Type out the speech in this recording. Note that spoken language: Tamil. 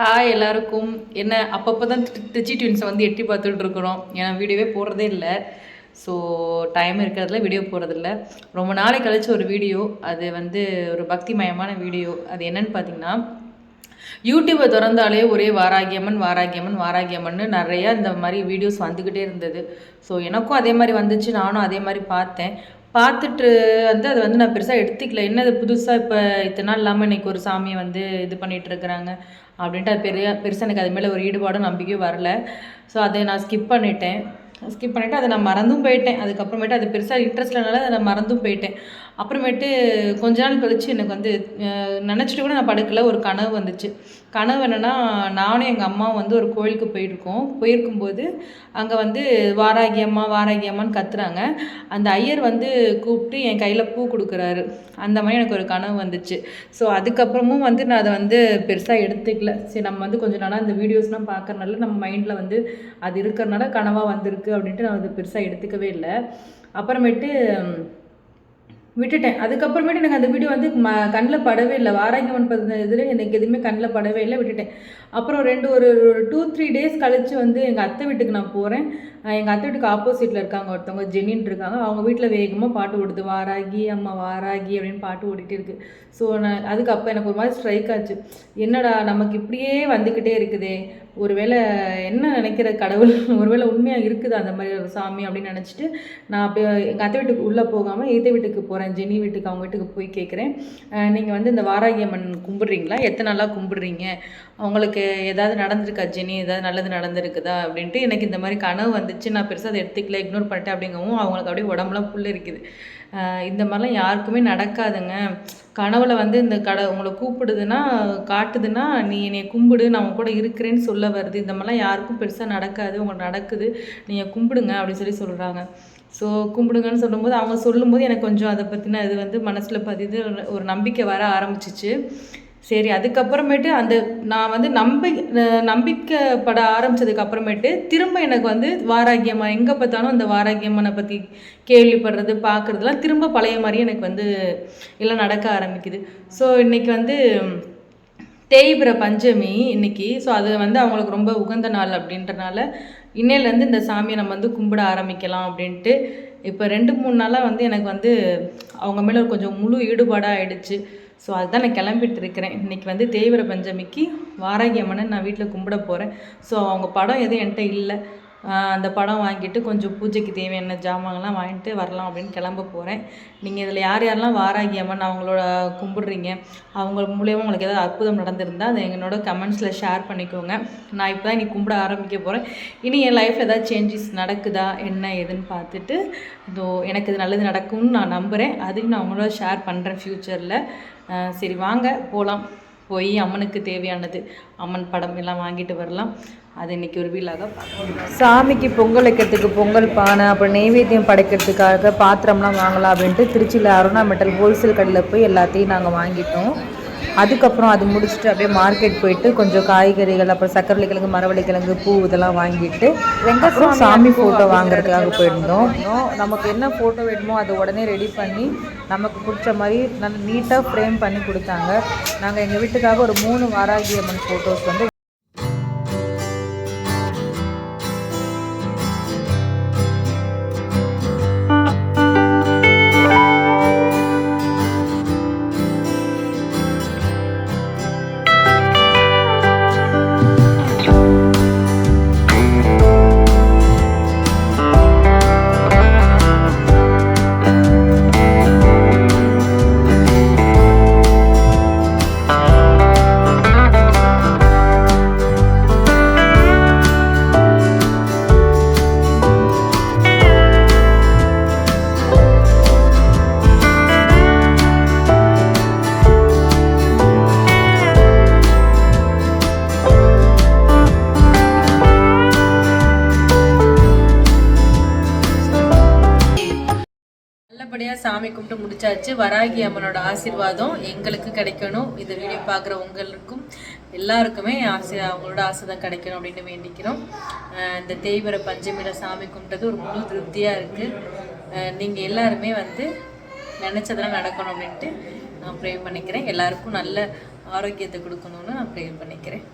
ஹாய் எல்லாருக்கும். என்ன அப்பப்போ தான் திருச்சி ட்வின்ஸை வந்து எட்டி பார்த்துட்டு இருக்கிறோம். ஏன்னா வீடியோவே போடுறதே இல்லை. ஸோ டைம் இருக்கிறதுல வீடியோ போடுறதில்ல. ரொம்ப நாளை கழிச்சு ஒரு வீடியோ அது வந்து ஒரு பக்திமயமான வீடியோ அது என்னன்னு பார்த்தீங்கன்னா யூடியூப்பை திறந்தாலே ஒரே வாராகியம்மன் வாராகியம்மன் வாராகியம்மன் நிறையா இந்த மாதிரி வீடியோஸ் வந்துக்கிட்டே இருந்தது. ஸோ எனக்கும் அதே மாதிரி வந்துச்சு நானும் அதே மாதிரி பார்த்தேன். பார்த்துட்டு வந்து அதை வந்து நான் பெருசாக எடுத்துக்கல. என்ன அது புதுசாக இப்போ இத்தனை நாள் இல்லாமல் இன்றைக்கி ஒரு சாமியை வந்து இது பண்ணிகிட்டு இருக்கிறாங்க அப்படின்ட்டு அது பெரிய பெருசாக எனக்கு அது மேலே ஒரு ஈடுபாடும் நம்பிக்கையும் வரல. ஸோ அதை நான் ஸ்கிப் பண்ணிட்டேன். ஸ்கிப் பண்ணிவிட்டு அதை நான் மறந்தும் போயிட்டேன். அதுக்கப்புறமேட்டு அது பெருசாக இன்ட்ரெஸ்ட் இல்லைனால அதை நான் மறந்தும் போயிட்டேன். அப்புறமேட்டு கொஞ்ச நாள் கழித்து எனக்கு வந்து நினச்சிட்டு கூட நான் படுக்கல. ஒரு கனவு வந்துச்சு. கனவு என்னென்னா நானும் எங்கள் அம்மா வந்து ஒரு கோயிலுக்கு போயிருக்கோம். போயிருக்கும்போது அங்கே வந்து வாராகி அம்மா வாராகி அம்மான்னு கத்துறாங்க. அந்த ஐயர் வந்து கூப்பிட்டு என் கையில் பூ கொடுக்குறாரு. அந்த மாதிரி எனக்கு ஒரு கனவு வந்துச்சு. ஸோ அதுக்கப்புறமும் வந்து நான் அதை வந்து பெருசாக எடுத்துக்கல. சரி நம்ம வந்து கொஞ்சம் நாளாக இந்த வீடியோஸ்லாம் பார்க்கறனால நம்ம மைண்டில் வந்து அது இருக்கிறனால கனவாக வந்திருக்கு. அப்படின்ட்டு நான் அதை பெருசாக எடுத்துக்கவே இல்லை. அப்புறமேட்டு விட்டுட்டேன். அதுக்கப்புறமேட்டு எனக்கு அந்த வீடியோ வந்து ம கண்ணில் படவே இல்லை. வாராங்கியம்மன் பதின இதில் எனக்கு எதுவுமே கண்ணில் படவே இல்லை விட்டுட்டேன். அப்புறம் ரெண்டு ஒரு டூ த்ரீ டேஸ் கழித்து வந்து எங்கள் அத்தை வீட்டுக்கு நான் போகிறேன் எங்கள் அத்தை வீட்டுக்கு ஆப்போசிட்டில் இருக்காங்க ஒருத்தவங்க ஜெனின்னு இருக்காங்க. அவங்க வீட்டில் வேகமாக பாட்டு ஓடுது. வாராகி அம்மா வாராகி அப்படின்னு பாட்டு ஓடிட்டு இருக்குது ஸோ நான் அதுக்கப்புறம் எனக்கு ஒரு மாதிரி ஸ்ட்ரைக் ஆச்சு. என்னடா நமக்கு இப்படியே வந்துக்கிட்டே இருக்குதே. ஒருவேளை என்ன நினைக்கிற கடவுள்? ஒருவேளை உண்மையாக இருக்குது அந்த மாதிரி ஒரு சாமி அப்படின்னு நினச்சிட்டு நான் அப்படியே எங்கள் அத்தை வீட்டுக்கு உள்ளே போகாமல் எய்த்த வீட்டுக்கு போகிறேன் ஜெனி வீட்டுக்கு அவங்க வீட்டுக்கு போய் கேட்குறேன் நீங்கள் வந்து இந்த வாராகி அம்மன் கும்பிட்றீங்களா? எத்தனை நாளாக கும்பிட்றீங்க? அவங்களுக்கு ஏதாவது நடந்திருக்கா ஜெனி? ஏதாவது நல்லது நடந்திருக்குதா? அப்படின்ட்டு எனக்கு இந்த மாதிரி கனவு வந்துச்சு. நான் பெருசாக அதை எடுத்துக்கல இக்னோர் பண்ணிட்டேன் அப்படிங்கவும் அவங்களுக்கு அப்படியே உடம்புலாம் புல் இருக்குது. இந்த மாதிரிலாம் யாருக்குமே நடக்காதுங்க. கனவுல வந்து இந்த கடை உங்களை கூப்பிடுதுன்னா காட்டுதுன்னா நீ என்னை கும்பிடு நான் உங்க கூட இருக்கிறேன்னு சொல்ல வருது. இந்த மாதிரிலாம் யாருக்கும் பெருசாக நடக்காது. உங்களுக்கு நடக்குது. நீங்கள் கும்பிடுங்க அப்படின்னு சொல்லி சொல்கிறாங்க ஸோ கும்பிடுங்கன்னு சொல்லும்போது அவங்க சொல்லும்போது எனக்கு கொஞ்சம் அதை பற்றின இது வந்து மனசில் பதிது ஒரு நம்பிக்கை வர ஆரம்பிச்சிச்சு. சரி அதுக்கப்புறமேட்டு அந்த நான் வந்து நம்பி நம்பிக்கைப்பட ஆரம்பித்ததுக்கு அப்புறமேட்டு திரும்ப எனக்கு வந்து வாராகியம்மா எங்கே பார்த்தாலும் அந்த வாராகியம்மனை பற்றி கேள்விப்படுறது பார்க்குறதுலாம் திரும்ப பழைய மாதிரி எனக்கு வந்து எல்லாம் நடக்க ஆரம்பிக்குது. ஸோ இன்றைக்கி வந்து தேய்பிர பஞ்சமி இன்னைக்கு. ஸோ அது வந்து அவங்களுக்கு ரொம்ப உகந்த நாள் அப்படின்றனால இன்னையிலேருந்து இந்த சாமியை நம்ம வந்து கும்பிட ஆரம்பிக்கலாம் அப்படின்ட்டு இப்போ ரெண்டு மூணு நாளாக வந்து எனக்கு வந்து அவங்க மேலே கொஞ்சம் முழு ஈடுபாடாக ஆயிடுச்சு. ஸோ அதுதான் நான் கிளம்பிட்டு இருக்கிறேன். இன்றைக்கி வந்து தேய்பிர பஞ்சமிக்கு வாராகியம்மனை நான் வீட்டில் கும்பிட போகிறேன் ஸோ அவங்க படம் எதுவும் என்கிட்ட இல்லை. அந்த படம் வாங்கிட்டு கொஞ்சம் பூஜைக்கு தேவையான ஜாமான்லாம் வாங்கிட்டு வரலாம் அப்படின்னு கிளம்ப போகிறேன் நீங்கள் இதில் யார் யாரெல்லாம் வாராகி அம்மன் அவங்களோட கும்பிடுறீங்க அவங்க மூலியமாக உங்களுக்கு ஏதாவது அற்புதம் நடந்திருந்தால் அதை என்னோட கமெண்ட்ஸில் ஷேர் பண்ணிக்கோங்க. நான் இப்போ தான் நீ கும்பிட ஆரம்பிக்க போகிறேன் இனி என் லைஃப்பில் ஏதாவது சேஞ்சஸ் நடக்குதா என்ன ஏதுன்னு பார்த்துட்டு இதோ எனக்கு இது நல்லது நடக்கும்னு நான் நம்புகிறேன் அதையும் நான் அவங்களோட ஷேர் பண்ணுறேன் ஃப்யூச்சரில் சரி வாங்க போகலாம் போய் அம்மனுக்கு தேவையானது. அம்மன் படம் எல்லாம் வாங்கிட்டு வரலாம். அது இன்னைக்கு ஒரு வீலாக சாமிக்கு பொங்கல் வைக்கிறதுக்கு பொங்கல் பானை அப்புறம் நெய்வேத்தியம் படைக்கிறதுக்காக பாத்திரம்லாம் வாங்கலாம் அப்படின்ட்டு திருச்சியில் அருணா மெட்டல் ஹோல்சேல் கடையில் போய் எல்லாத்தையும் நாங்கள் வாங்கிட்டோம். அதுக்கப்புறம் அது முடிச்சுட்டு அப்படியே மார்க்கெட் போயிட்டு கொஞ்சம் காய்கறிகள் அப்புறம் சக்கரவள்ளி கிழங்கு மரவள்ளி கிழங்கு பூ இதெல்லாம் வாங்கிட்டு அப்புறம் சாமி ஃபோட்டோ வாங்குறதுக்காக போயிருந்தோம். நமக்கு என்ன ஃபோட்டோ வேணுமோ அதை உடனே ரெடி பண்ணி நமக்கு பிடிச்ச மாதிரி நல்ல நீட்டாக ஃப்ரேம் பண்ணி கொடுத்தாங்க. நாங்கள் எங்கள் வீட்டுக்காக ஒரு மூணு வாராகி அம்மன் ஃபோட்டோஸ் வந்து சாமி கும்பிட்டு முடிச்சாச்சு. வராகி அம்மனோட ஆசிர்வாதம் எங்களுக்கு கிடைக்கணும். இந்த வீடியோ பார்க்குற உங்களுக்கும் எல்லாருக்குமே ஆசை அவங்களோட ஆசை தான் கிடைக்கணும் அப்படின்னு வேண்டிக்கிறோம். இந்த தேய்வர பஞ்சமியில் சாமி கும்பிட்டது ஒரு முழு திருப்தியாக இருக்குது நீங்கள் எல்லாருமே வந்து நினச்சதெல்லாம் நடக்கணும் அப்படின்ட்டு நான் ப்ரே பண்ணிக்கிறேன். எல்லாருக்கும் நல்ல ஆரோக்கியத்தை கொடுக்கணும்னு நான் ப்ரே பண்ணிக்கிறேன்.